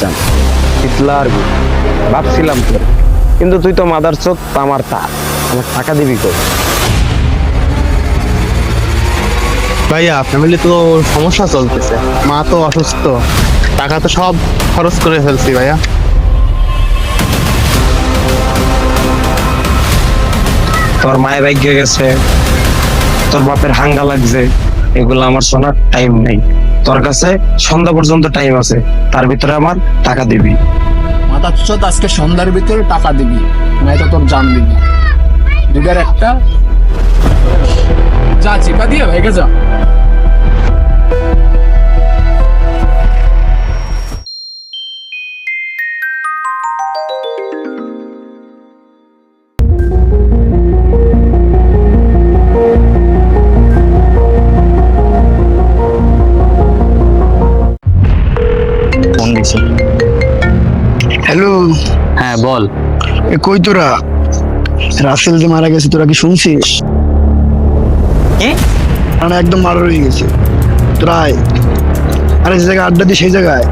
চান ভাবছিলাম তোর কিন্তু তুই তো মাদার চোখ আমার তা। আমার টাকা দিবি কই? ভাইয়া ফ্যামিলি তো সমস্যা চলতেছে। মা তো অসুস্থ। টাকা তো সব খরচ করে ফেলছি ভাইয়া। তোর মায়ের ভাগ্যে গেছে। তোর বাপের হাঙ্গা লাগছে। এগুলো আমার শোনার টাইম নেই। তোর কাছে সন্ধ্যা পর্যন্ত টাইম আছে। তার ভিতরে আমার টাকা দিবি। মাথা চোদ, আজকে সন্ধ্যার ভিতরে টাকা দিবি। নয়তো তোর জান দিবি। দুবার একটা। যা চিপা দিয়ে ভেগে যা। বল। এ কই তোরা? রাসেল যে মারা গেছে তোরা কি শুনছিস? কি? মানে একদম মারা হয়ে গেছে। তোরা আয়। আরে যে জায়গায় আড্ডা দিই সেই জায়গায়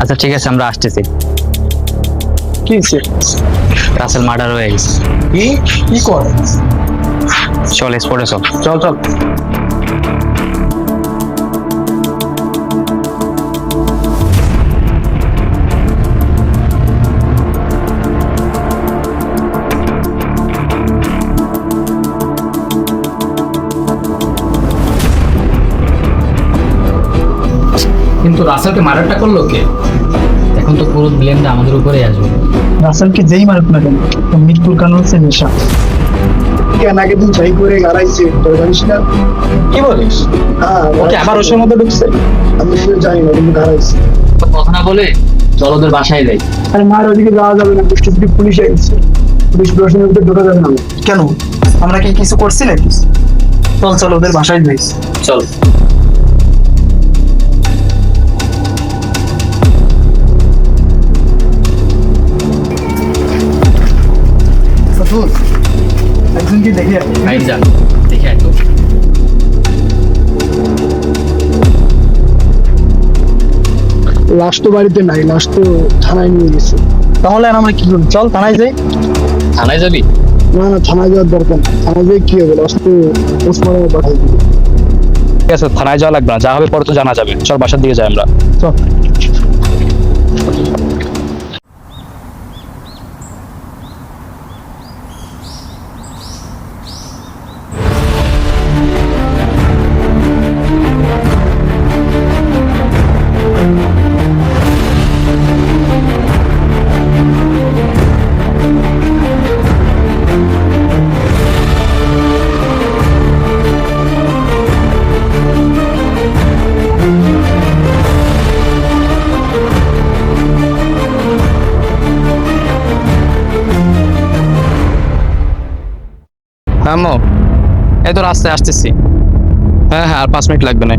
আচ্ছা ঠিক আছে আমরা আসতেছি। কি হয়েছে? রাসেল মার্ডার হয়ে গেছে। কি? কি কর? চল স্পোর্টে চল। চল চল। রাসেলকে মারাটা করল কে? এখন তো পুরো ব্লেমটা আমাদের উপরেই আসবে রাসেলকে যেই মারুক না কেন মৃত্যুর কারণ হচ্ছে নেশা। কেন আগে দিন চাই করে গাড়াইছে তোর জানিস না? কি বলিস? হ্যাঁ ওকে আবার ওর মধ্যে ঢুকছে? আমি শুধু জানি না কিন্তু গাড়াইছে। কথা না বলে চল ওদের বাসায় যাই। আরে মার ওদিকে যাওয়া যাবে না পুষ্টি পুলিশ আইছে পুলিশ প্রশাসনের ভিতরে ঢোকা যাবে না। কেন? আমরা কি কিছু করছি নাকি? চল চল ওদের বাসায় যাই। চল। একজনকে দেখে ভাই যা। দেখে আয়। তো লাশ তো বাড়িতে নাই লাশ তো থানায় নিয়ে গেছে। তাহলে আর আমরা কি করব? চল থানায় যাই। থানায় যাবি? না না থানায় যাওয়ার দরকার নেই। থানায় যাই কি হবে? লাশ তো পোস্টমর্টমে পাঠাই দিবে। ঠিক আছে থানায় যাওয়া লাগবে না। যা হবে পরে তো জানা যাবে। চল বাসার দিকে যাই আমরা। চল। আম্মু, এই তো রাস্তায় আসতেছি। হ্যাঁ হ্যাঁ আর পাঁচ মিনিট লাগবে না।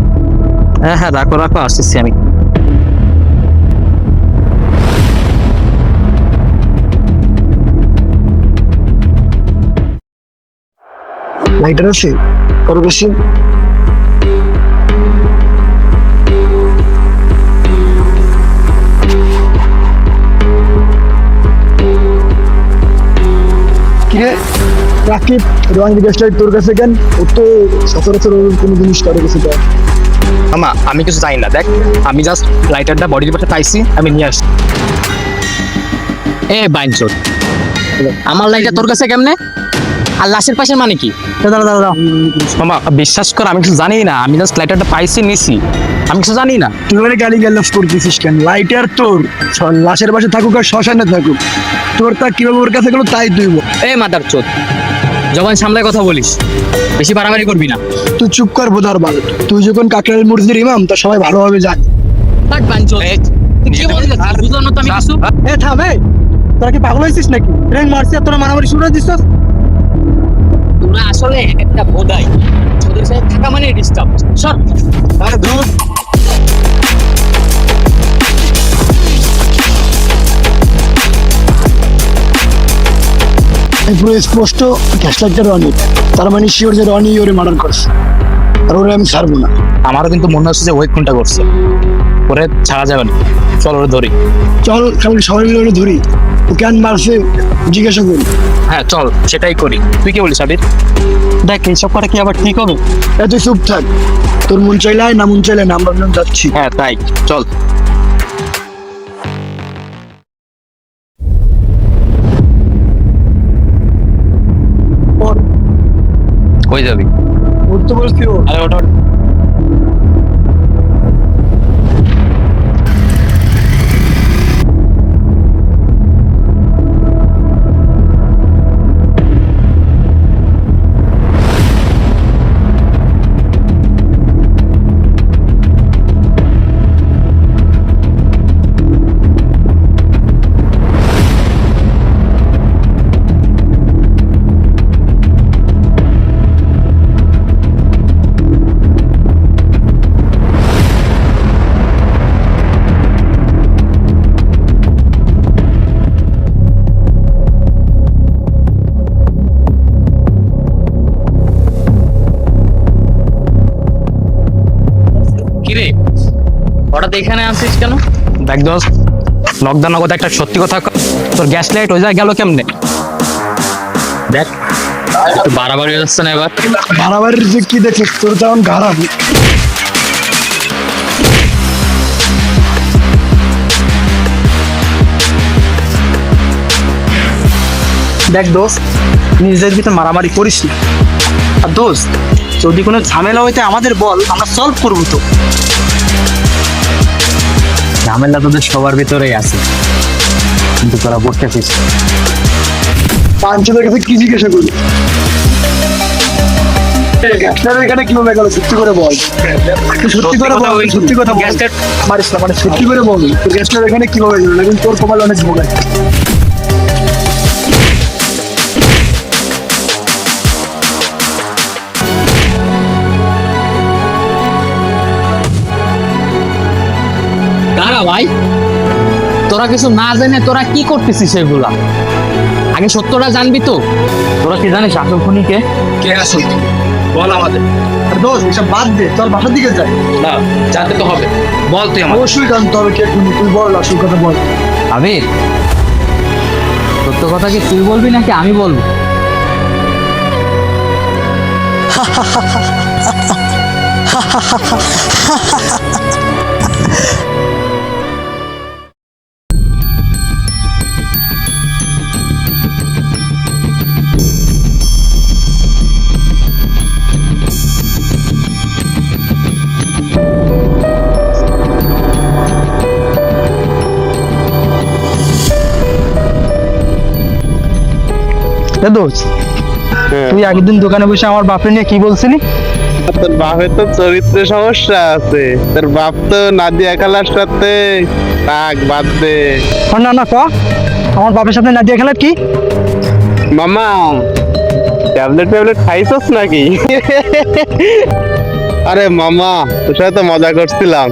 হ্যাঁ হ্যাঁ রাখো রাখো, আসতেছি আমি। লাইটার আছে তোর বেশি কিরে রাকিব রোয়াং জিজ্ঞাসা তোর কাছে কেন ও তো সচরাচর কোনো জিনিস কারও কাছে দেয় আমা আমি কিছু চাই না দেখ আমি জাস্ট লাইটারটা বডির পাশে পাইছি আমি নিয়ে আসছি। এ বাইনচোদ আমার লাইটা তোর কাছে কেমনে? আর লাশের পাশের মানে কি? দাঁড়া দাঁড়া দাঁড়া। মামা বিশ্বাস কর আমি কিছু জানি না আমি জাস্ট লাইটারটা পাইছি নিছি। আমি কিছু জানি না। তুই মানে গালি গালাজ করতেছিস কেন? লাইটার তোর লাশের পাশে থাকুক আর শ্মশানে থাকুক। তোর তা কীভাবে ওর কাছে গেলো তাই তুই বল। এ মাদার চোদ জবান সামলায় কথা বলিস বেশি বাড়াবাড়ি করবি না। তুই চুপ কর বোধার বাল। তুই যখন কাকরাইল মসজিদের ইমাম তা সবাই ভালোভাবে জানে। থাক বুঝলাম না তো আমি কিছু? এ থাম এই তোরা কি পাগল হয়েছিস নাকি? ট্রেন মারছি আর তোরা মারামারি শুরু দিছিস তোরা আসলে একটা বোধাই। ওদের সাথে থাকা মানে ডিস্টার্ব সর। আরে ধুর। পুরো স্পষ্ট গ্যাস রনি। তার মানে শিওর যে রনি ওরে মার্ডার করছে। আর ওরে আমি ছাড়বো না। আমারও কিন্তু মনে হচ্ছে যে ওই খুনটা করছে। ওরে ছাড়া যাবে না। চল ওরে ধরি। চল কালকে সবাই মিলে ওটা ধরি। ও কেন মারছে জিজ্ঞাসা করি। হ্যাঁ চল সেটাই করি। তুই কি বলিস আবির? দেখ এইসব করা কি আবার ঠিক হবে? এত চুপ থাক। তোর মন চাইলে না মন চাইলে না আমরা যাচ্ছি। হ্যাঁ তাই। চল। কই যাবে। উঠতে পারছি আরে ওটা কিরে? হঠাৎ এখানে আসিস কেন? দেখ দোস্ত লকডাউন নগদ একটা সত্যি কথা তোর গ্যাস লাইট ওই জায়গায় গেল কেমনে? দেখ একটু বাড়াবাড়ি হয়ে যাচ্ছে না এবার। বাড়াবাড়ির যে কি তোর তেমন গাড়া দেখ দোস্ত নিজের ভিতরে মারামারি করিস না। আর দোস্ত যদি কোনো ঝামেলা হইতে আমাদের বল আমরা সলভ করব তো। ঝামেলা তোদের সবার ভিতরেই আছে। কিন্তু তারা তোরা বসতেছিস পাঞ্চদের কাছে কি জিজ্ঞাসা করি গ্যাসটার এখানে কীভাবে গেল সত্যি করে বল। সত্যি করে বল সত্যি কথা বল। মারিস না মানে সত্যি করে বল। তোর গ্যাসটার এখানে কীভাবে গেল কিন্তু তোর কপালে অনেক ভোগ আছে? ভাই তোরা কিছু না জেনে তোরা কি করতেছিস এগুলা? আগে সত্যটা জানবি তো। তোরা কি জানিস আসল খুনিকে কে? আসল বল আমাদের। দোষ এসব বাদ দে চল বাসার দিকে যাই। না জানতে তো হবে। বল তুই আমার অবশ্যই জানতে হবে কে খুনি তুই বল আসল কথা বল। আবির সত্য কথা কি তুই বলবি নাকি আমি বলব? এ দোস্ত তুই আগের দিন দোকানে বসে আমার বাপরে নিয়ে কি বলছিলি? তোর বাপের তো চরিত্রে সমস্যা আছে। তোর বাপ তো নাদিয়া খালার সাথে থাক বাদ দে। না না ক? আমার বাপের সাথে নাদিয়া খেলার কি? মামা ট্যাবলেট ট্যাবলেট খাইছস নাকি? আরে মামা তোর সাথে তো মজা করছিলাম।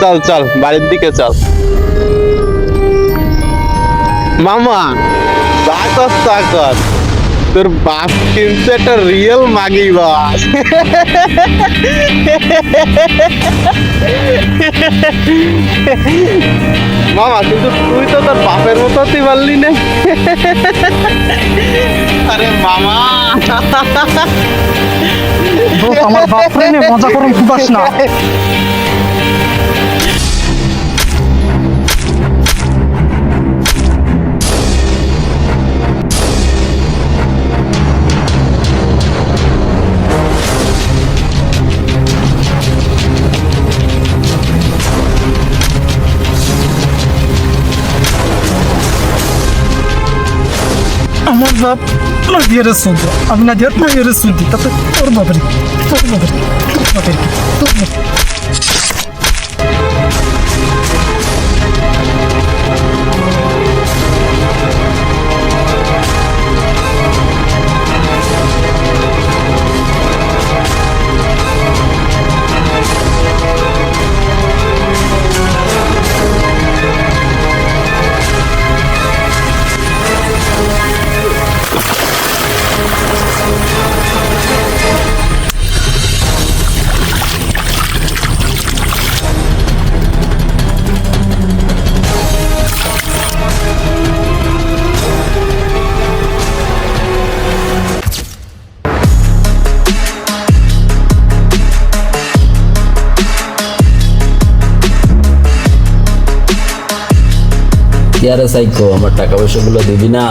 চল চল বাড়ির দিকে চল। মামা তা কর তা কর তোর বাপ কিন্তু একটা রিয়েল মাগি বাস মামা, কিন্তু তুই তো তোর বাপের মতো হতে পারলি না। আরে মামা। আমার বাপরে মজা করুন খুবাস না নাদিয়ার শুনতো আমি নাদিয়ার নাদিয়ার শুনতি তাতে তোর বাপের তোর বাপের তোর বাপের তোর বাপের আরে সাইকো আমার টাকা পয়সাগুলো দিবি না।